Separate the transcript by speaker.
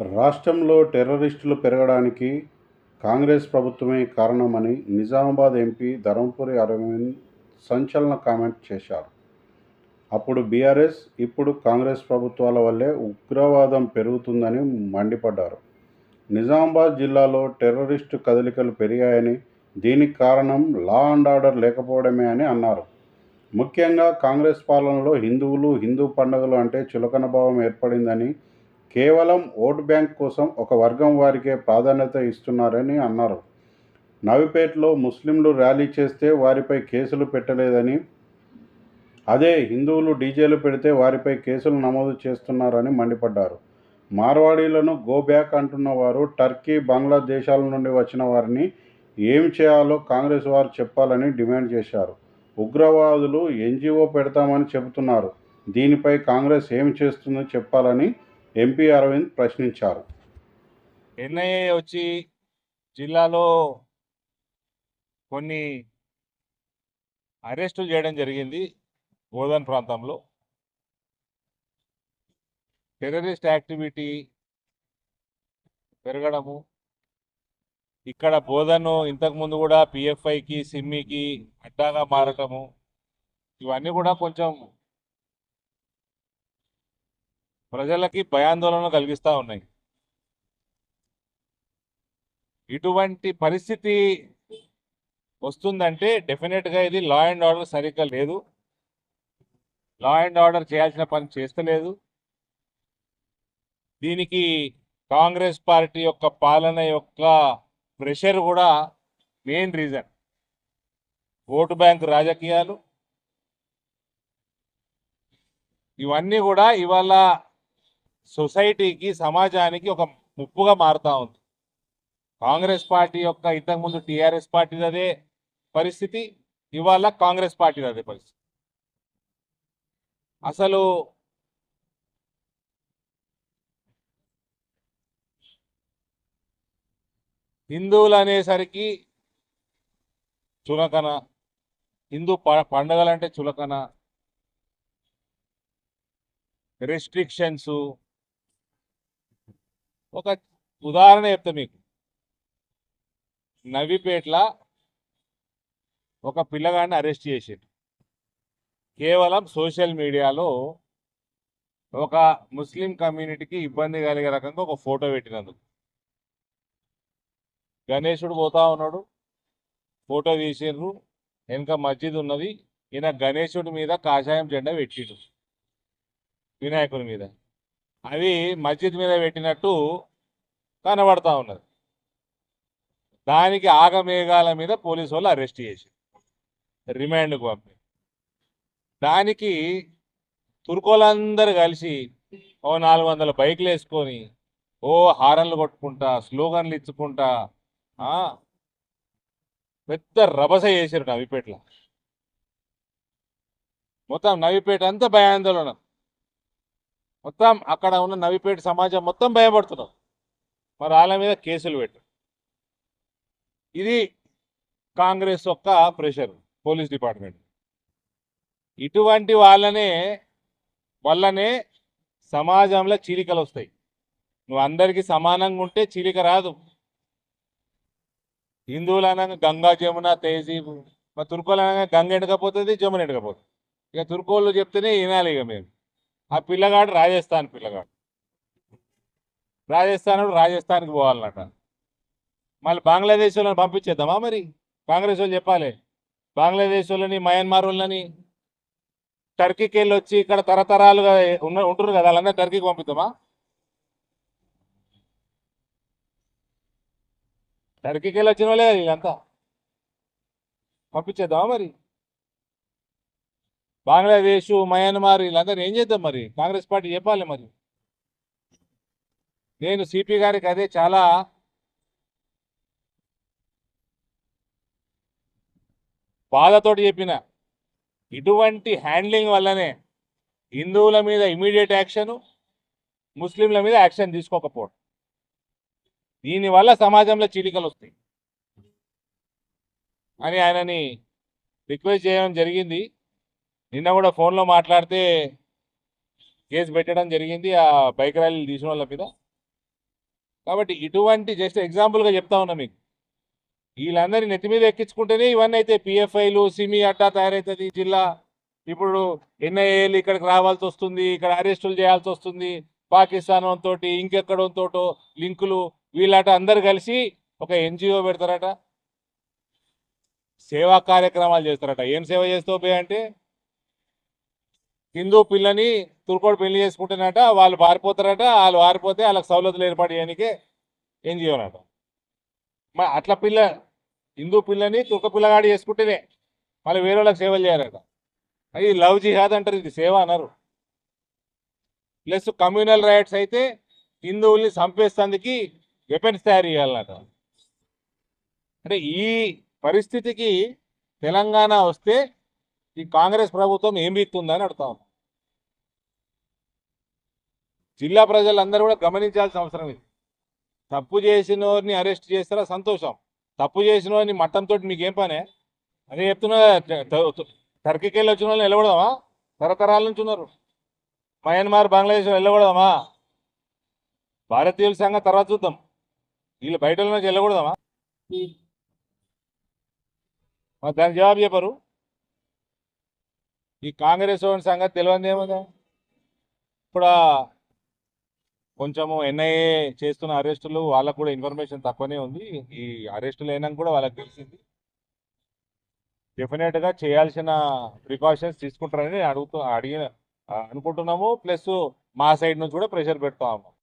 Speaker 1: రాష్ట్రంలో టెర్రరిస్టులు పెరగడానికి కాంగ్రెస్ ప్రభుత్వమే కారణమని నిజామాబాద్ ఎంపీ ధర్మపురి అరవింద్ సంచలన కామెంట్ చేశారు. అప్పుడు బీఆర్ఎస్ ఇప్పుడు కాంగ్రెస్ ప్రభుత్వాల వల్లే ఉగ్రవాదం పెరుగుతుందని మండిపడ్డారు. నిజామాబాద్ జిల్లాలో టెర్రరిస్టు కదలికలు పెరిగాయని దీనికి కారణం లా అండ్ ఆర్డర్ లేకపోవడమే అని అన్నారు. ముఖ్యంగా కాంగ్రెస్ పాలనలో హిందువులు హిందూ పండుగలు అంటే చులకన భావం ఏర్పడిందని కేవలం ఓటు బ్యాంక్ కోసం ఒక వర్గం వారికే ప్రాధాన్యత ఇస్తున్నారని అన్నారు. నవిపేటలో ముస్లింలు ర్యాలీ చేస్తే వారిపై కేసులు పెట్టలేదని అదే హిందువులు డీజేలు పెడితే వారిపై కేసులు నమోదు చేస్తున్నారని మండిపడ్డారు. మార్వాడీలను గో బ్యాక్ అంటున్న వారు టర్కీ బంగ్లాదేశాల నుండి వచ్చిన వారిని ఏం చేయాలో కాంగ్రెస్ వారు చెప్పాలని డిమాండ్ చేశారు. ఉగ్రవాదులు ఎన్జిఓ పెడతామని చెబుతున్నారు. దీనిపై కాంగ్రెస్ ఏం చేస్తుందో చెప్పాలని ఎంపీ అరవింద్ ప్రశ్నించారు.
Speaker 2: ఎన్ఐఏ వచ్చి జిల్లాలో కొన్ని అరెస్టులు చేయడం జరిగింది బోధన్ ప్రాంతంలో. టెర్రరిస్ట్ యాక్టివిటీ పెరగడము. ఇక్కడ బోధను ఇంతకుముందు కూడా పిఎఫ్ఐకి సిమ్మికి అడ్డాగా మారటము. ఇవన్నీ కూడా కొంచెం ప్రజలకి భయాందోళన కలిగిస్తూ ఉన్నాయి. ఇటువంటి పరిస్థితి వస్తుందంటే డెఫినెట్గా ఇది లా అండ్ ఆర్డర్ సరిగ్గా లేదు. లా అండ్ ఆర్డర్ చేయాల్సిన పని చేస్తలేదు. దీనికి కాంగ్రెస్ పార్టీ యొక్క పాలన యొక్క ప్రెషర్ కూడా మెయిన్ రీజన్. ఓటు బ్యాంక్ రాజకీయాలు. ఇవన్నీ కూడా ఇవాళ సొసైటీకి సమాజానికి ఒక ముప్పుగా మారుతూ ఉంది. కాంగ్రెస్ పార్టీ యొక్క ఇంతకుముందు టీఆర్ఎస్ పార్టీ అదే పరిస్థితి ఇవాళ కాంగ్రెస్ పార్టీ అదే పరిస్థితి. అసలు హిందువులు అనేసరికి చులకన హిందూ ప- పండగలంటే చులకన రెస్ట్రిక్షన్స్ ఒక ఉదాహరణ చెప్తా మీకు. నవీపేట్ల ఒక పిల్లగాడిని అరెస్ట్ చేసిండు. కేవలం సోషల్ మీడియాలో ఒక ముస్లిం కమ్యూనిటీకి ఇబ్బంది కలిగే రకంగా ఒక ఫోటో పెట్టినందుకు. గణేశుడు పోతా ఉన్నాడు. ఫోటో తీసిండ్రు. వెనక మస్జిద్ ఉన్నది. ఈయన గణేశుడి మీద కాషాయం జెండా పెట్టిండు. వినాయకుడి మీద. అది మస్జిద్ మీద పెట్టినట్టు కనబడతా ఉన్నది. దానికి ఆగమేఘాల మీద పోలీసు వాళ్ళు అరెస్ట్ చేసి రిమాండ్కు పంపి. దానికి తుర్కోలందరూ కలిసి ఓ నాలుగు వందల బైక్లు వేసుకొని ఓ హారన్లు కొట్టుకుంటా స్లోగన్లు ఇచ్చుకుంటా ఆ, పెద్ద రభస చేశారు నవిపేటలో మొత్తం నవిపేట అంతా భయాందోళన. మొత్తం అక్కడ ఉన్న నవిపేట సమాజం మొత్తం భయపడుతున్నారు. మరి వాళ్ళ మీద కేసులు పెట్టు. ఇది కాంగ్రెస్ యొక్క ప్రెషర్ పోలీస్ డిపార్ట్మెంట్. ఇటువంటి వాళ్ళనే వల్లనే సమాజంలో చీలికలు వస్తాయి. నువ్వు అందరికీ సమానంగా ఉంటే చీలిక రాదు. హిందువులు అనగా గంగా జమున తేజీబు మరి తుర్కోలు అనగా గంగ ఎండకపోతుంది జమున ఎండకపోతుంది. ఇక తుర్కోళ్ళు చెప్తేనే వినాలి ఇక మేము. ఆ పిల్లగాడు రాజస్థాన్ పిల్లగాడు. రాజస్థాన్ రాజస్థాన్కి పోవాలన్నట. మళ్ళీ బంగ్లాదేశ్ వాళ్ళని పంపించేద్దామా మరి? కాంగ్రెస్ వాళ్ళు చెప్పాలి. బంగ్లాదేశ్ వాళ్ళని మయన్మార్ వాళ్ళని టర్కీకి వెళ్ళి వచ్చి ఇక్కడ తరతరాలుగా ఉన్న ఉంటారు కదా వాళ్ళందరూ టర్కీకి పంపిద్దామా? టర్కీకి వెళ్ళి వచ్చిన వాళ్ళే కదా వీళ్ళంతా. పంపించేద్దామా మరి? బంగ్లాదేశ్ మయన్మార్ వీళ్ళందరూ ఏం చేద్దాం మరి? కాంగ్రెస్ పార్టీ చెప్పాలి మరి. నేను సిపి గారికి అదే చాలా బాధతోటి చెప్పిన. ఇటువంటి హ్యాండ్లింగ్ వల్లనే హిందువుల మీద ఇమీడియట్ యాక్షన్ ముస్లింల మీద యాక్షన్ తీసుకోకపోవడం. దీనివల్ల సమాజంలో చీలికలు వస్తాయి. అని ఆయనని రిక్వెస్ట్ చేయడం జరిగింది. నిన్న కూడా ఫోన్లో మాట్లాడితే కేసు పెట్టడం జరిగింది ఆ బైక్ ర్యాలీలు తీసిన వాళ్ళ మీద. కాబట్టి ఇటువంటి జస్ట్ ఎగ్జాంపుల్గా చెప్తా ఉన్నా మీకు. వీళ్ళందరినీ నెత్తి మీద ఎక్కించుకుంటేనే ఇవన్నీ అయితే పిఎఫ్ఐలు సిమి అట్టా తయారవుతుంది జిల్లా. ఇప్పుడు ఎన్ఐఏలు ఇక్కడికి రావాల్సి వస్తుంది ఇక్కడ అరెస్టులు చేయాల్సి వస్తుంది. పాకిస్తాన్ తోటి ఇంకెక్కడంతో లింకులు వీళ్ళట అందరు కలిసి ఒక ఎన్జిఓ పెడతారట. సేవా కార్యక్రమాలు చేస్తారట. ఏం సేవ చేస్తావు అంటే హిందూ పిల్లని తుర్కోడు పెళ్ళి చేసుకుంటున్నట వాళ్ళు పారిపోతారట వాళ్ళు పారిపోతే వాళ్ళకి సౌలతులు ఏర్పాటు చేయడానికి ఎన్జిఓ అట మరి అట్లా పిల్ల హిందూ పిల్లని తుర్క పిల్లగాడు చేసుకుంటేనే మళ్ళీ వేరే వాళ్ళకి సేవలు చేయాలట. అది లవ్ జిహాద్ అంటారు ఇది సేవ అన్నారు ప్లస్ కమ్యూనల్ రైట్స్ అయితే హిందువుల్ని చంపేస్తందుకు వెపన్స్ తయారు చేయాలన్నట అంటే ఈ పరిస్థితికి తెలంగాణ వస్తే ఈ కాంగ్రెస్ ప్రభుత్వం ఏం ఇస్తుందని అడుగుతా జిల్లా ప్రజలందరూ కూడా గమనించాల్సిన అవసరం ఇది. తప్పు చేసిన వారిని అరెస్ట్ చేస్తారా? సంతోషం. తప్పు చేసిన వారిని మట్టంతో మీకేం పనే? అదే చెప్తున్నా టర్కీకి వెళ్ళి వచ్చిన వాళ్ళని వెళ్ళకూడదామా తరతరాల నుంచి ఉన్నారు. మయన్మార్ బంగ్లాదేశ్ వెళ్ళకూడదామా భారతీయుల సంఘం తర్వాత చూద్దాం. వీళ్ళు బయట నుంచి వెళ్ళకూడదామా మరి దానికి జవాబు చెప్పరు. ఈ కాంగ్రెస్ వాడి సంగతి తెలియదు ఏమదా? ఇప్పుడు కొంచెము ఎన్ఐఏ చేస్తున్న అరెస్టులు వాళ్ళకు కూడా ఇన్ఫర్మేషన్ తక్కువనే ఉంది. ఈ అరెస్టులు అయినాక కూడా వాళ్ళకి తెలిసింది. డెఫినెట్గా చేయాల్సిన ప్రికాషన్స్ తీసుకుంటారని అడుగుతూ అడిగిన అనుకుంటున్నాము. ప్లస్ మా సైడ్ నుంచి కూడా ప్రెషర్ పెడతాము